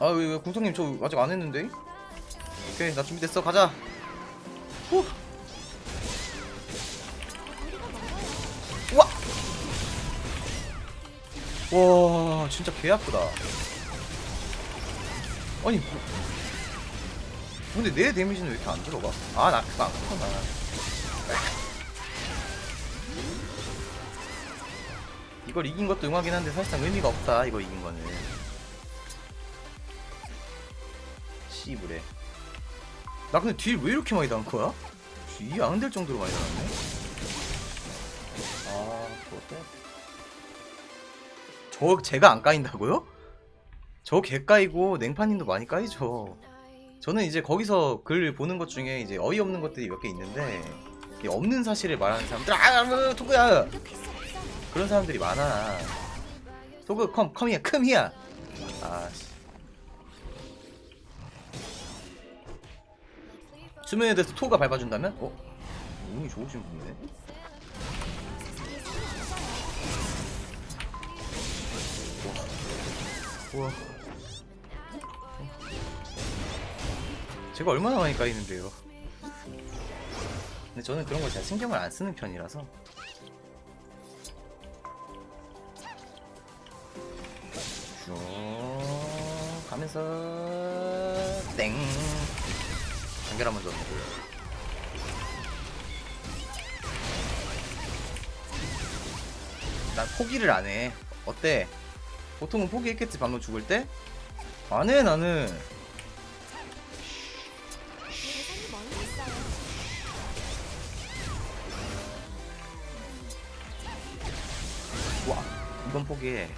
아 왜 왜, 궁성님 저 아직 안 했는데? 오케이 나 준비됐어 가자. 후. 우와. 와 진짜 개 아프다. 아니 뭐, 근데 내 데미지는 왜 이렇게 안 들어가? 아나 그거 안 그렇구나. 이걸 이긴 것도 응하긴 한데 사실상 의미가 없다 이거 이긴 거는 씨부래 나 근데 딜 왜 이렇게 많이 단 거야? 이해 안될 정도로 많이 달았네 아 그것도 저 제가 안 까인다고요? 저 개 까이고 냉파님도 많이 까이죠 저는 이제 거기서 글 보는 것 중에 이제 어이없는 것들이 몇 개 있는데 이 없는 사실을 말하는 사람들 아 토크야 그런 사람들이 많아. 토그 컴 컴이야 컴이야. 아. 씨. 수면에 대해서 토가 밟아준다면? 어? 운이 좋으신 분이네. 우와. 제가 얼마나 많이 까이는데요. 근데 저는 그런 거잘 신경을 안 쓰는 편이라서. 쭉 가면서 땡 단결 한번 줬고요 난 포기를 안해 어때? 보통은 포기했겠지 방금 죽을 때? 안해 나는. 와 이번 포기해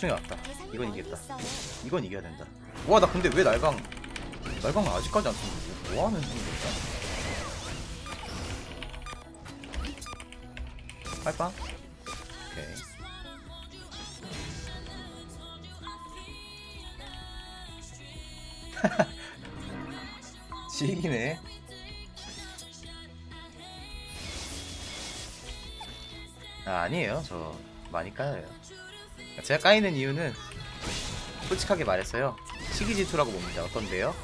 2층에 왔다 이건 이겼다. 이건 이겨야 된다. 와 나 근데 왜 날강 날강 아직까지 안 쓰는데 뭐하는 중이야 빨빵 오케이. 지기네. 아, 아니에요. 저 많이 까요. 제가 까이는 이유는 솔직하게 말했어요. 시기 질투라고 봅니다. 어떤데요?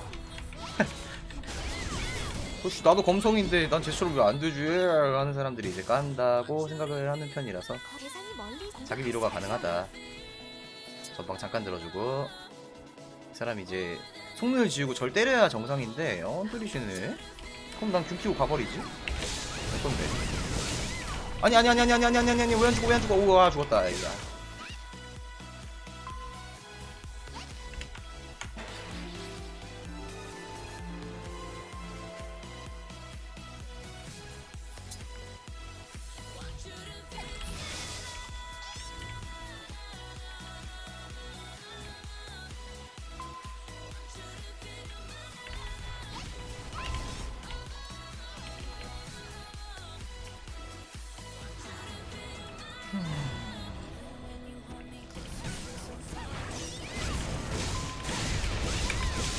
혹시 나도 검성인데 난 제스처럼 왜안 되지? 하는 사람들이 이제 깐다고 생각을 하는 편이라서 자기 위로가 가능하다. 전방 잠깐 들어주고 이 사람이 이제 속눈을 지우고 절 때려야 정상인데 어 때리시네. 그럼 난균 키고 가버리지. 어떤데? 아니 아니 아니 아니 아니 아니 아니 아니 왜안 죽어 왜 안 죽어 우와 죽었다 이거.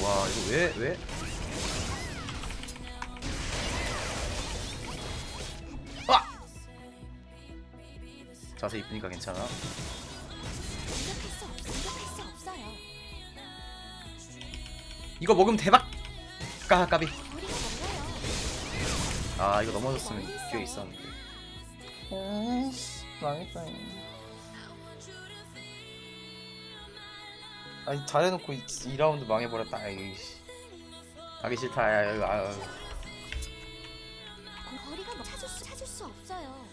와 이거 왜 왜? 아! 자세 이쁘니까 괜찮아. 이거 먹으면 대박! 까 까비. 거리가 멀어요. 아 이거 넘어졌으면 기회 있었는데. 아이씨 망했다. 아니 잘해놓고 2라운드 망해버렸다. 아이 씨. 가기 싫다. 야, 야, 야, 야. 거리가 멀- 찾을 수 찾을 수 없어요.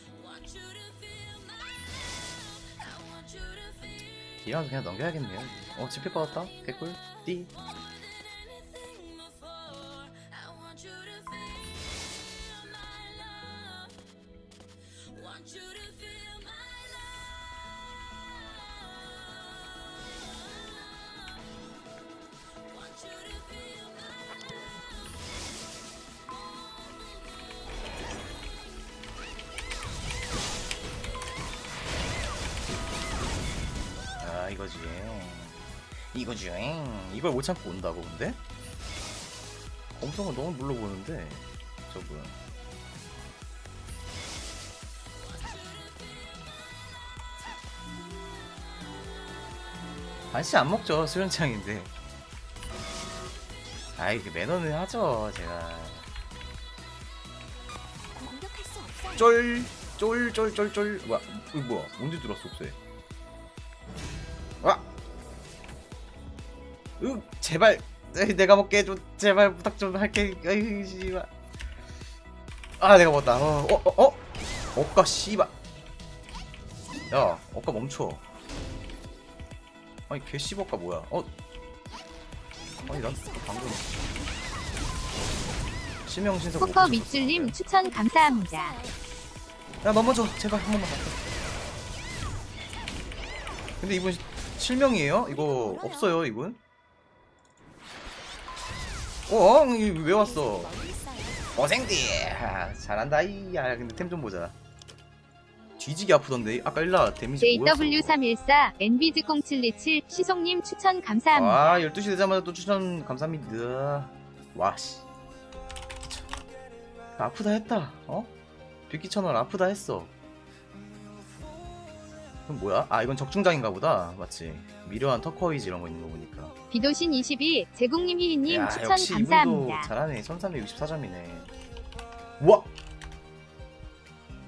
이라운드 그냥 넘겨야겠네요. 어 집회 받았다. 개꿀. 띠. 아 이거 이거죠 이걸 못 참고 온다고 근데? 검성은 너무 물러보는데 저분. 반씩 안 먹죠 수련창인데. 아이 그 매너는 하죠 제가. 공격할 수 없어요. 쫄쫄 쫄 쫄 쫄. 뭐야 이거 뭐야? 언제 들었어 옥새 와 으, 제발. 에이, 내가 먹게 해줘. 제발 부탁 좀 할게. 에이 씨발. 아 내가 먹었다. 어 어 어 어, 어? 억까 씨발. 야 억까 멈춰. 아니 개 씹어까 뭐야? 어? 아니 난 방금 실명신석 코커 먹고 밑줄님. 추천 감사합니다. 야 넘어져. 제발 한 번만 갖다 근데 이분 실명이에요? 이거 없어요 이분? 어? 이왜 왔어? 아, 잘한다 이야 근데 템 좀 보자 뒤지게 아프던데 아까 일라 데미지 뭐였어? JW314 NBG0727 시송님 추천 감사합니다. 와 12시 되자마자 또 추천 감사합니다 와씨 아프다 했다 어? 빅기 천원 아프다 했어 그럼 뭐야? 아 이건 적중장인가 보다. 맞지. 미려한 터커이즈 이런 거 있는 거 보니까. 비도신 22 제국님 희희님 야 추천 역시 이분도 감사합니다. 잘하네. 1364점이네. 우와